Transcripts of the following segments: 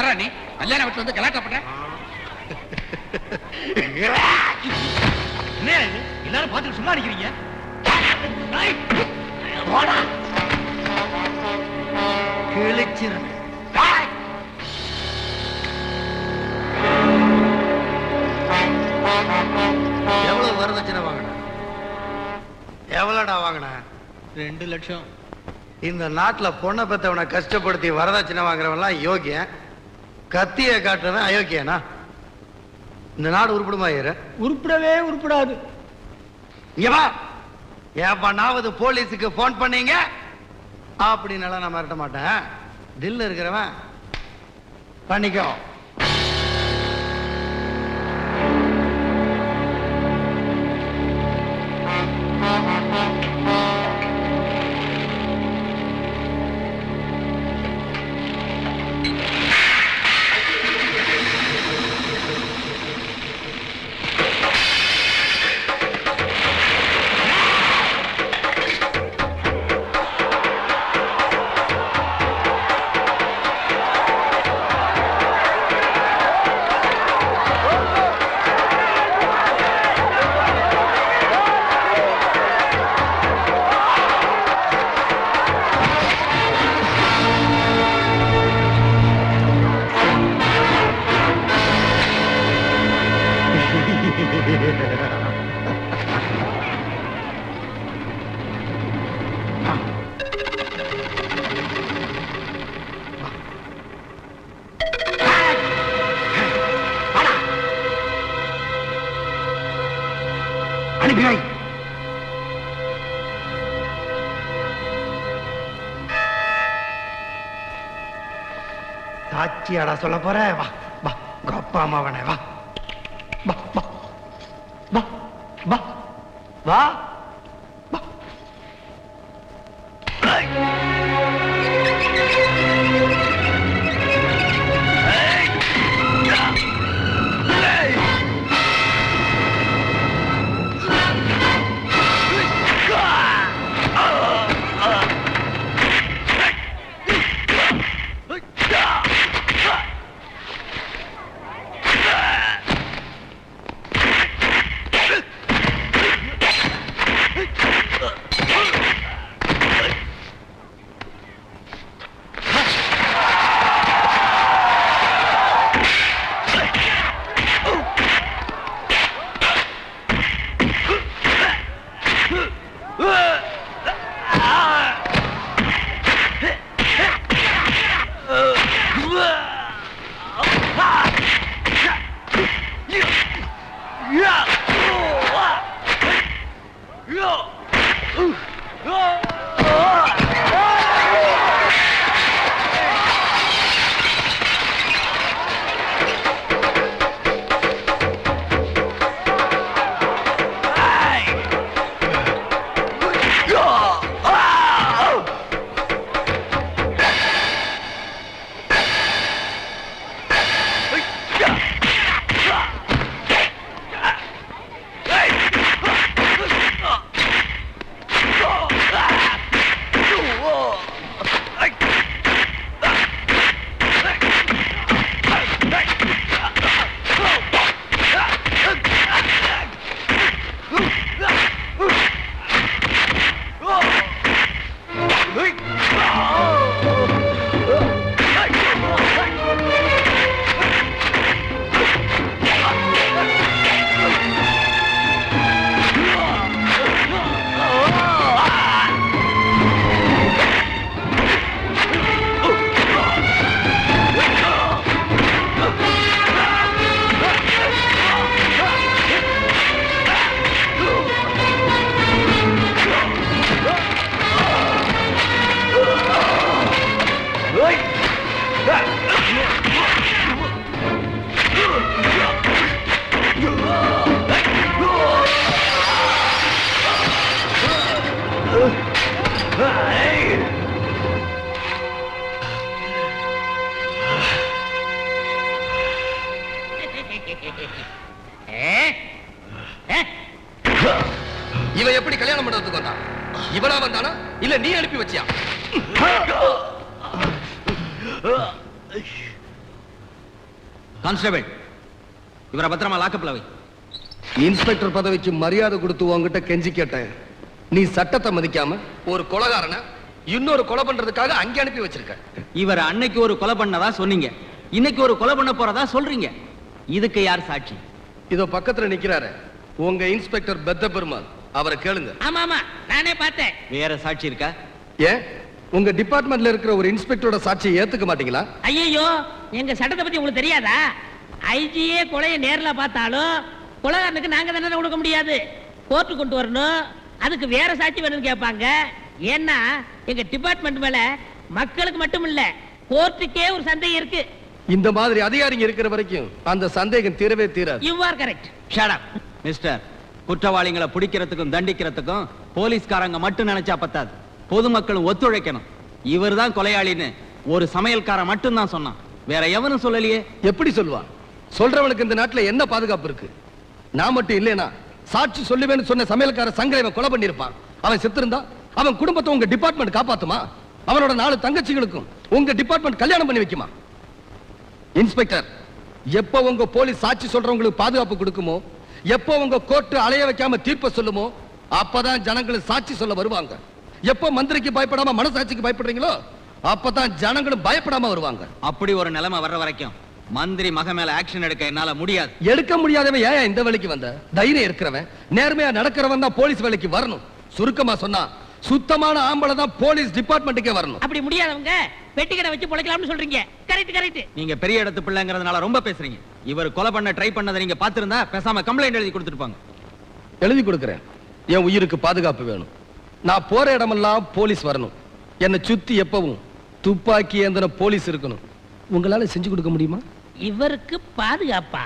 யாரா நீ? கல்யாண வீட்டுல வந்து கலாட்டா பண்ற என்ன எல்லாரும் பார்த்துட்டு சும்மா நிக்கிறீங்க? எவ்வளவு வரதட்சணை வாங்கின? எவ்வளோடா வாங்கின? ரெண்டு லட்சம். இந்த நாட்டுல பொண்ணை பெத்தவனை கஷ்டப்படுத்தி வரதட்சணை வாங்குறவன்லாம் யோகியன். கத்தியை காட்டுறவன் அயோக்கியனா? இந்த நாடு உருப்படுமா ஐயரு உருப்படவே உருப்படாது. இங்க வா. ஏப்பானாவது போலீஸுக்கு போன் பண்ணீங்க. அப்படின்னால நான் மிரட்ட மாட்டேன். தில் இருக்கிறவன் பண்ணிக்கோ. அனுப்பினாய். சாட்சியாடா சொல்ல போற? வா வா உங்க அப்பா அம்மாவனே வா வா வா வா வா வா இவன் எப்படி கல்யாணம் பண்றதுக்கு வந்தான்? இவனா வந்தானா? இல்ல நீ அனுப்பி வச்சியா? கான்ஸ்டபிள் இவரை பத்திரமா லாக்கப்ல வை. இன்ஸ்பெக்டர் பதவிக்கு மரியாதை கொடுத்து உன்கிட்ட கெஞ்சி கேட்டேன். நீ சட்டத்தை மதிக்காம? ஒரு கொலகாரனை இன்னொரு கொலை பண்றதுக்காக அங்கே அனுப்பி வச்சிருக்க. இவர் அன்னைக்கு ஒரு கொலை பண்ணதா சொன்னீங்க. இன்னைக்கு ஒரு கொலை பண்ண போறதா சொல்றீங்க. இதுக்கு யார் சாட்சி? இதோ பக்கத்துல நிக்கிறாரு. உங்க இன்ஸ்பெக்டர் பெத்த பெருமாள். அவரை கேளுங்க. ஆமா ஆமா. நானே பார்த்தேன். வேற சாட்சி இருக்கா? ஏன்? உங்க டிபார்ட்மெண்ட்ல இருக்கிற ஒரு இன்ஸ்பெக்டரோட சாட்சியை ஏத்துக்க மாட்டீங்களா? ஐயோ எங்க சட்டத்தை பத்தி உங்களுக்கு தெரியாதா? ஐஜியே கொலையை நேர்ல பார்த்தாலும் கொலைகாரனுக்கு நாங்க தண்டனை கொடுக்க முடியாது. கோர்ட்டு கொண்டு வரணும். அதுக்கு வேற சாட்சி வேணும்னு கேட்பாங்க. ஏன்னா எங்க டிபார்ட்மெண்ட் மேல மக்களுக்கு மட்டும் இல்ல கோர்ட்டுக்கே ஒரு சந்தேகம் இருக்கு. இந்த மாதிரி அதிகாரிங்க இருக்கிற வரைக்கும் அந்த சந்தேகம் தீரவே தீராது. You are correct shut up mister குற்றவாளிகளை பிடிக்கிறதுக்கும் தண்டிக்கிறதுக்கும் போலீஸ்காரங்க மட்டும் நினைச்சா பத்தாது. பொதுமக்களும் ஒத்துழைக்கணும். இவர்தான் கொலையாளின்னு ஒரு சமையல்காரன் மட்டும் தான் சொன்னான். வேற எவனும் சொல்லலையே. எப்படி சொல்லுவா சொல்றவனுக்கு இந்த நாட்டுல என்ன பாதுகாப்பு இருக்கு? நான் மட்டும் இல்லைனா சாட்சி சொல்லுவேன்னு சொன்ன சமையல்கார சங்கரை இவன் கொலை பண்ணிருப்பான் அவன் செத்திருந்தா அவன் குடும்பத்தை உங்க டிபார்ட்மெண்ட் காப்பாத்துமா? அவனோட நாலு தங்கச்சிகளுக்கும் உங்க டிபார்ட்மெண்ட் கல்யாணம் பண்ணி வைக்குமா? இன்ஸ்பெக்டர் எப்ப உங்க போலீஸ் சாட்சி சொல்றவங்களுக்கு பாதுகாப்பு கொடுக்குமோ எப்போ உங்க கோர்ட்டு அலைய வைக்காம தீர்ப்பை சொல்லுமோ அப்பதான் ஜனங்களும் சாட்சி சொல்ல வருவாங்க. எப்போ மந்திரிக்கு பயப்படாம மனசாட்சிக்கு பயப்படுறீங்களோ அப்பதான் ஜனங்களும் பயப்படாம வருவாங்க. அப்படி ஒரு நிலைமை வர்ற வரைக்கும் மந்திரி மக மேல ஆக்ஷன் எடுக்க என்னால முடியாது. எடுக்க முடியாதவன் ஏன் இந்த வேலைக்கு வந்த? தைரியம் இருக்கிறவன். நேர்மையா நடக்கிறவன் தான் போலீஸ் வேலைக்கு வரணும். சுருக்கமா சொன்னா சுத்தமான ஆம்பளை தான் போலீஸ் டிபார்ட்மெண்ட்டுக்கே வரணும். அப்படி முடியாதவங்க பெட்டி கடை வச்சு பொழைக்கலாம்னு சொல்றீங்க. கரெக்ட் கரெக்ட் நீங்க பெரிய இடத்து பிள்ளைங்கிறதுனால ரொம்ப பேசுறீங்க. இவர் கொலை பண்ண ட்ரை பண்ணதை நீங்க பாத்திருந்தா பேசாம கம்ப்ளைண்ட் எழுதி கொடுத்துருப்பாங்க எழுதி கொடுக்கிறேன். என் உயிருக்கு பாதுகாப்பு வேணும். நான் போற இடமெல்லாம் போலீஸ் வரணும். என்னை சுத்தி எப்பவும் துப்பாக்கி ஏந்தின போலீஸ் இருக்கணும். உங்களால செஞ்சு கொடுக்க முடியுமா? இவருக்கு பாதுகாப்பா?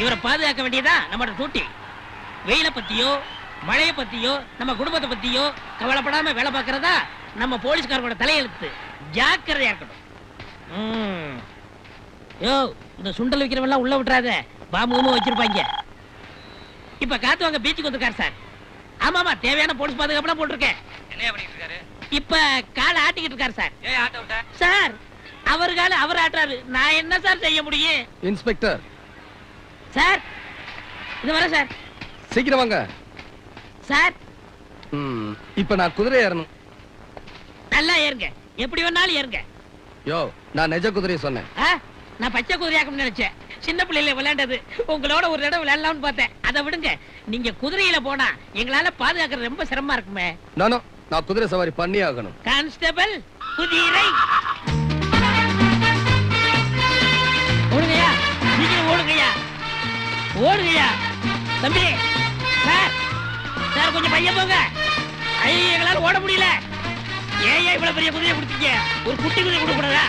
இவரை பாதுகாக்க வேண்டியதா நம்மளோட டூட்டி வெயில பத்தியோ மழைய பத்தியோ நம்ம குடும்பத்தை பத்தியோ கவலைப்படாம வேலை பார்க்கறதா நம்ம போலீஸ்காரங்களோட தலையெழுத்து. ஜாக்கிரதையா இருக்கணும். யோ இந்த சுண்டல் வைக்கிறவெல்லாம் உள்ள விட்டுறாத. பாம்பு வச்சிருப்பாங்க. இப்ப காத்து வாங்க பீச்சுக்கு வந்திருக்காரு சார். ஆமா ஆமா தேவையான போலீஸ் பாதுகாப்புலாம் போட்டிருக்கேன். என்ன பண்ணிட்டு இருக்காரு? இப்ப காலை ஆட்டிக்கிட்டு இருக்காரு சார். சார் அவர் கால அவர் ஆட்டுறாரு. நான் என்ன சார் செய்ய முடியும்? இன்ஸ்பெக்டர் சார் இது வர சார். சீக்கிரம் வாங்க. சார். ம், இப்ப நான் குதிரை ஏறணும். நல்லா ஏறுங்க. எப்படி வேணாலும் ஏறுங்க. யோ நான் நெஜ குதிரையை சொன்னேன். ஆ? நான் பச்சை குதிரையாக்கணும்னு நினைச்சேன். சின்ன பிள்ளையில விளையாண்டது. உங்களோட ஒரு இடம் விளையாடலாம்னு பார்த்தேன். அதை விடுங்க. நீங்க குதிரையில போனா எங்களால பாதுகாக்கிறது ரொம்ப சிரமமா இருக்குமே. நானும் நான் குதிரை சவாரி பண்ணி ஆகணும். கான்ஸ்டபிள் குதிரை. ஓடுங்கய்யா தம்பி சார் சார் கொஞ்சம் பையன் போங்க. ஐயோ எங்களால ஓட முடியல. ஏன் இவ்வளவு பெரிய குதிரையை கொடுத்தீங்க? ஒரு குட்டி குதிரை கொடுக்க கூடாதா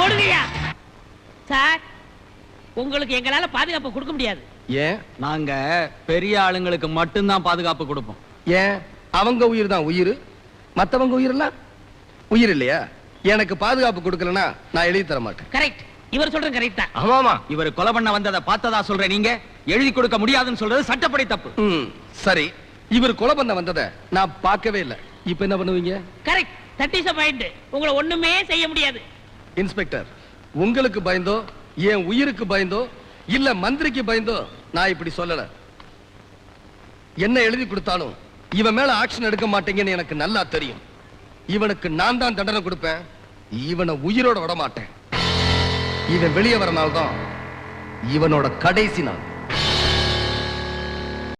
ஓடுங்கய்யா. சார் உங்களுக்கு எங்களால பாதுகாப்பு கொடுக்க முடியாது. ஏன்? நாங்க பெரிய ஆளுங்களுக்கு மட்டும்தான் பாதுகாப்பு கொடுப்போம். ஏன்? அவங்க உயிர் தான் உயிர். மத்தவங்க உயிர் எல்லாம் உயிர் இல்லையா? எனக்கு பாதுகாப்பு கொடுக்கலனா நான் எழுதி தர மாட்டேன். கரெக்ட் இவர் சொல்றது கரெக்ட் தான். ஆமாமா இவர் கொலை பண்ண வந்ததை பார்த்ததா சொல்ற நீங்க? எழுதி கொடுக்க முடியாதுன்னு சொல்றது சட்டப்படி தப்பு. சரி. இவர் கொலை பண்ண வந்ததை நான் பார்க்கவே இல்லை. இப்போ என்ன பண்ணுவீங்க? கரெக்ட் தட் இஸ் பாயிண்ட் உங்களை ஒண்ணுமே செய்ய முடியாது. இன்ஸ்பெக்டர் உங்களுக்கு பயந்தோ என் உயிருக்கு பயந்தோ இல்ல மந்திரிக்கு பயந்தோ நான் இப்படி சொல்லல. என்ன எழுதி கொடுத்தாலும் இவன் மேல ஆக்ஷன் எடுக்க மாட்டீங்கன்னு எனக்கு நல்லா தெரியும். இவனுக்கு நான் தான் தண்டனை கொடுப்பேன். இவனை உயிரோட விட மாட்டேன். இவன் வெளியே வரனால்தான் இவனோட கடைசி நாள்.